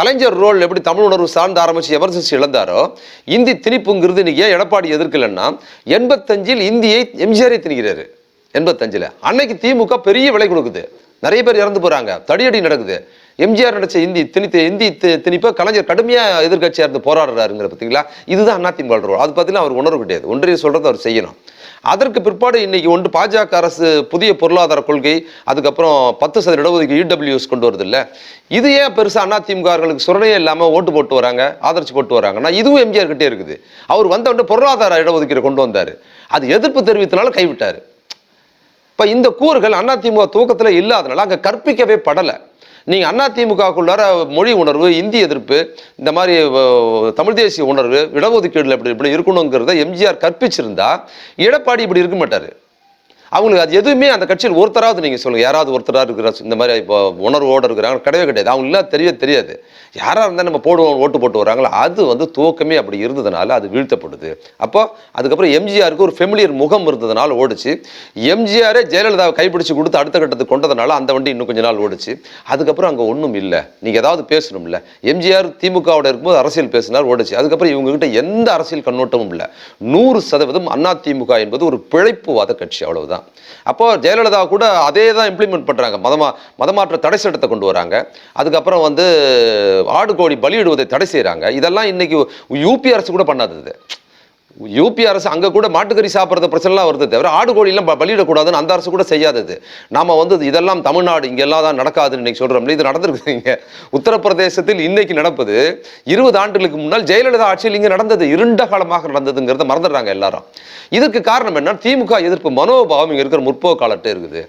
கலைஞர் role எப்படி தமிழ் உணர்வு சார்ந்து ஆரம்பிச்சு எமர்ஜென்சி இழந்தாரோ இந்தி திணிப்புங்கிறது இன்றைக்கி ஏன் எடப்பாடி எதிர்க்கலைன்னா எண்பத்தஞ்சில் இந்தியை எம்ஜிஆரை திணிக்கிறாரு. எண்பத்தஞ்சில். அன்னைக்கு திமுக பெரிய விலை கொடுக்குது. நிறைய பேர் இறந்து போகிறாங்க தடியடி நடக்குது. எம்ஜிஆர் நடிச்ச இந்தி திணித்த இந்தி திணிப்பை கலைஞர் கடுமையாக எதிர்கட்சியாக இருந்து போராடுறாருங்கிற பார்த்தீங்களா? இதுதான் அதிமுக ரோல். அது பார்த்தீங்கன்னா அவர் உணர்வு கிடையாது. ஒன்றிய சொல்றதை அவர் செய்யணும். அதற்கு பிற்பாடு இன்னைக்கு ஒன்று பாஜக அரசு புதிய பொருளாதார கொள்கை அதுக்கப்புறம் பத்து சதவீத இடஒதுக்கீடு இடபிள்யூஎஸ் கொண்டு வருது இல்லை இது ஏன் பெருசாக அதிமுகர்களுக்கு சுரணையே இல்லாமல் ஓட்டு போட்டு வராங்க ஆதரிச்சு போட்டு வராங்கன்னா இதுவும் எம்ஜிஆர் கிட்டே இருக்குது. அவர் வந்த உடனே பொருளாதார இடஒதுக்கீடு கொண்டு வந்தார். அது எதிர்ப்பு தெரிவித்தனால கைவிட்டார். இப்போ இந்த கூறுகள் அதிமுக தூக்கத்தில் இல்லாதனால அங்கே கற்பிக்கவே படலை. நீங்கள் அதிமுகக்குள்ளார மொழி உணர்வு இந்தி எதிர்ப்பு இந்த மாதிரி தமிழ் தேசிய உணர்வு இடஒதுக்கீடுல இப்படி இப்படி இருக்கணுங்கிறத எம்ஜிஆர் கற்பிச்சிருந்தா எடப்பாடி இப்படி இருக்க மாட்டார். அவங்களுக்கு அது எதுவுமே அந்த கட்சியில் ஒருத்தராவது நீங்கள் சொல்லுங்கள் யாராவது ஒருத்தராக இருக்கிற இந்த மாதிரி இப்போ உணர்வோடு இருக்கிறாங்க. கிடையவே கிடையாது. அவங்க எல்லாம் தெரியவே தெரியாது. யாராக இருந்தால் நம்ம போடுவோம் ஓட்டு போட்டு வராங்களோ? அது வந்து துவக்கமே அப்படி இருந்ததுனால அது வீழ்த்தப்படுது. அப்போ அதுக்கப்புறம் எம்ஜிஆருக்கு ஒரு ஃபெமிலியர் முகம் இருந்ததுனால ஓடிச்சு. எம்ஜிஆரே ஜெயலலிதாவை கைப்பிடிச்சு கொடுத்து அடுத்த கட்டத்துக்கு கொண்டதுனால அந்த வண்டி இன்னும் கொஞ்ச நாள் ஓடிச்சு. அதுக்கப்புறம் அங்கே ஒன்றும் இல்லை. நீங்கள் ஏதாவது பேசணும்ல. எம்ஜிஆர் திமுகவோட இருக்கும்போது அரசியல் பேசினார் ஓடிச்சு. அதுக்கப்புறம் இவங்ககிட்ட எந்த அரசியல் கண்ணோட்டமும் இல்லை. நூறு சதவீதம் அண்ணா திமுக என்பது ஒரு பிழைப்புவாத கட்சி அவ்வளவுதான். அப்போ ஜெயலலிதா கூட அதே தான் இம்ப்ளிமெண்ட் பண்றாங்க. மதமா மதமாற்ற தடை சட்டத்தை கொண்டு வராங்க. அதுக்கப்புறம் வந்து ஆடு கோழி பலியிடுவதை தடை செய்கிறாங்க இதெல்லாம் இன்னைக்கு யூபி அரசு கூட பண்ணாதது. யூபி அரசு அங்கே கூட மாட்டுக்கறி சாப்பிட்றது பிரச்சனைலாம் வருது தவிர ஆடு கோழிலாம் பலியிடக்கூடாதுன்னு அந்த அரசு கூட செய்யாதது. நாம் வந்து இதெல்லாம் தமிழ்நாடு இங்கெல்லாம் தான் நடக்காதுன்னு இன்னைக்கு சொல்கிறோம் இது நடந்திருக்கு இங்கே. உத்தரப்பிரதேசத்தில் இன்றைக்கு நடப்பது இருபது ஆண்டுகளுக்கு முன்னால் ஜெயலலிதா ஆட்சியில் இங்கே நடந்தது. இருண்ட காலமாக நடந்ததுங்கிறத மறந்துடுறாங்க எல்லாரும். இதுக்கு காரணம் என்ன? திமுக எதிர்ப்பு மனோபாவம் இங்கே இருக்கிற முற்போக்காலட்டே இருக்குது.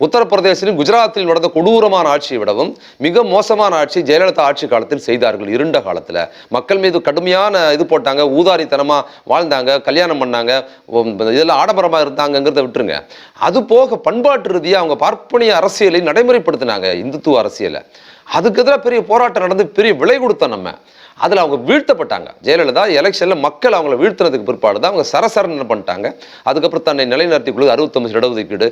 உத்தரப்பிரதேசிலும் குஜராத்தில் நடந்த கொடூரமான ஆட்சியை விடவும் மிக மோசமான ஆட்சி ஜெயலலிதா ஆட்சி காலத்தில் செய்தார்கள். இருண்ட காலத்தில். மக்கள் மீது கடுமையான இது போட்டாங்க ஊதாரித்தனமாக வாழ்ந்தாங்க கல்யாணம் பண்ணாங்க இதெல்லாம் ஆடம்பரமாக இருந்தாங்கங்கிறத விட்டுருங்க. அது போக பண்பாட்டு ரீதியாக அவங்க பார்ப்பனிய அரசியலை நடைமுறைப்படுத்தினாங்க இந்துத்துவ அரசியலை. அதுக்கு எதிராக பெரிய போராட்டம் நடந்து பெரிய விலை கொடுத்தோம் நம்ம. அதில் அவங்க வீழ்த்தப்பட்டாங்க. ஜெயலலிதா எலெக்ஷனில் மக்கள் அவங்கள வீழ்த்தினதுக்கு பிற்பாடு தான் அவங்க சரசரன்னு என்ன பண்ணிட்டாங்க. அதுக்கப்புறம் தன்னை நிலைநிறுத்திக் கொள்வது அறுபத்தொம்பது இடஒதுக்கீடு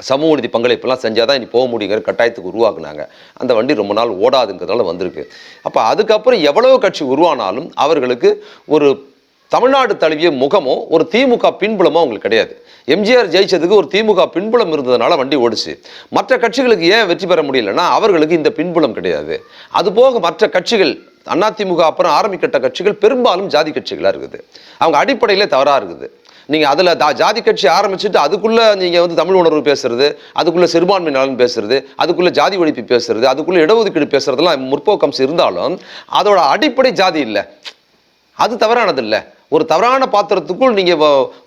சமூக நிதி பங்களிப்பெல்லாம் செஞ்சால் தான் இனி போக முடியுங்கிற கட்டாயத்துக்கு உருவாக்குனாங்க. அந்த வண்டி ரொம்ப நாள் ஓடாதுங்கிறதால வந்திருக்கு. அப்போ அதுக்கப்புறம் எவ்வளவு கட்சி உருவானாலும் அவர்களுக்கு ஒரு தமிழ்நாடு தழுவிய முகமோ ஒரு திமுக பின்புலமோ அவங்களுக்கு கிடையாது. எம்ஜிஆர் ஜெயிச்சதுக்கு ஒரு திமுக பின்புலம் இருந்ததுனால வண்டி ஓடுச்சு. மற்ற கட்சிகளுக்கு ஏன் வெற்றி பெற முடியலன்னா அவர்களுக்கு இந்த பின்புலம் கிடையாது. அதுபோக மற்ற கட்சிகள் அதிமுக அப்புறம் ஆரம்பிக்கட்ட கட்சிகள் பெரும்பாலும் ஜாதி கட்சிகளாக இருக்குது. அவங்க அடிப்படையிலே தவறாக இருக்குது. நீங்கள் அதில் தா- ஜாதி கட்சி ஆரம்பிச்சுட்டு அதுக்குள்ளே நீங்கள் வந்து தமிழ் உணர்வு பேசுறது அதுக்குள்ளே சிறுபான்மை நலன் பேசுறது அதுக்குள்ளே ஜாதி ஒழிப்பு பேசுறது அதுக்குள்ளே இடஒதுக்கீடு பேசுறதுலாம் முற்போக்கம்ஸ் இருந்தாலும் அதோட அடிப்படை ஜாதி இல்லை. அது தவறானது இல்லை. ஒரு தவறான பாத்திரத்துக்குள் நீங்கள்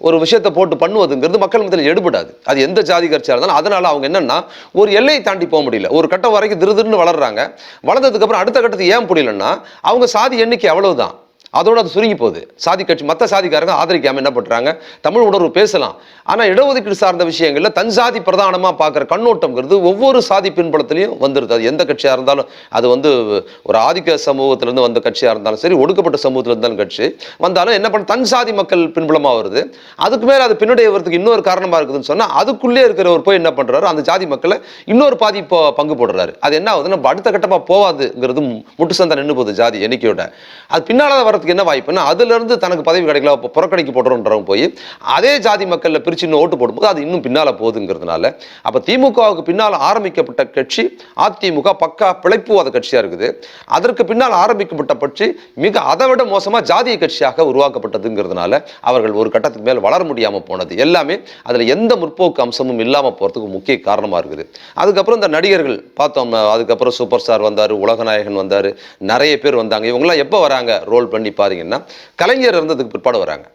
ஒரு விஷயத்தை போட்டு பண்ணுவதுங்கிறது மக்கள் மத்தியில் எடுபடாது. அது எந்த ஜாதி கட்சியாக இருந்தாலும் அதனால் அவங்க என்னென்னா ஒரு எல்லையை தாண்டி போக முடியல. ஒரு கட்டம் வரைக்கும் திரு திருன்னு வளர்றாங்க. வளர்ந்ததுக்கப்புறம் அடுத்த கட்டத்துக்கு ஏன் புரியலன்னா அவங்க சாதி எண்ணிக்கை அவ்வளவுதான். அதோட அது சுருங்கி போகுது. சாதி கட்சி மற்ற சாதிக்காரங்க ஆதரிக்காம என்ன பண்றாங்க? தமிழ் உணர்வு பேசலாம். ஆனால் இடஒதுக்கீடு சார்ந்த விஷயங்கள்ல தன் சாதி பிரதானமா பார்க்குற கண்ணோட்டம்ங்கிறது ஒவ்வொரு சாதி பின்புலத்திலையும் வந்துடுது அது எந்த கட்சியா இருந்தாலும் அது வந்து ஒரு ஆதிக்க சமூகத்திலேருந்து வந்த கட்சியா இருந்தாலும் சரி ஒடுக்கப்பட்ட சமூகத்தில் இருந்தாலும் கட்சி. வந்தாலும் என்ன பண்ண தன் சாதி மக்கள் பின்புலமாக வருது. அதுக்கு மேல அது பின்னடைய வரதுக்கு இன்னொரு காரணமா இருக்குதுன்னு சொன்னா அதுக்குள்ளே இருக்கிறவர் போய் என்ன பண்றாரு? அந்த ஜாதி மக்களை இன்னொரு பாதி இப்போ பங்கு போடுறாரு. அது என்ன ஆகுதுன்னா அடுத்த கட்டமா போவாதுங்கிறது முட்டு சந்தை நின்று போகுது ஜாதி எண்ணிக்கையோட. அது பின்னால போகிறதுக்கு என்ன வாய்ப்புன்னா அதுலேருந்து தனக்கு பதவி கிடைக்கல அப்ப புறக்கணிக்கு போடுறோன்றவங்க போய் அதே ஜாதி மக்களில் பிரித்து இன்னும் ஓட்டு போடும்போது அது இன்னும் பின்னால் போகுதுங்கிறதுனால அப்போ திமுகவுக்கு பின்னால் ஆரம்பிக்கப்பட்ட கட்சி அதிமுக பக்கா பிழைப்புவாத கட்சியாக இருக்குது. அதற்கு பின்னால் ஆரம்பிக்கப்பட்ட கட்சி மிக அதை விட மோசமாக ஜாதிய கட்சியாக உருவாக்கப்பட்டதுங்கிறதுனால அவர்கள் ஒரு கட்டத்துக்கு மேல் வளர முடியாமல் போனது. எல்லாமே அதில் எந்த முற்போக்கு அம்சமும் இல்லாமல் போகிறதுக்கு முக்கிய காரணமாக இருக்குது. அதுக்கப்புறம் இந்த நடிகர்கள் பார்த்தோம் அதுக்கப்புறம் சூப்பர் ஸ்டார் வந்தார் உலகநாயகன் வந்தார் நிறைய பேர் வந்தாங்க. இவங்களாம் எப்போ வராங்க? ரோல் பண்ணி பாத்தீங்கன்னா கலைஞர் இருந்ததுக்கு பிற்பாடு வராங்க.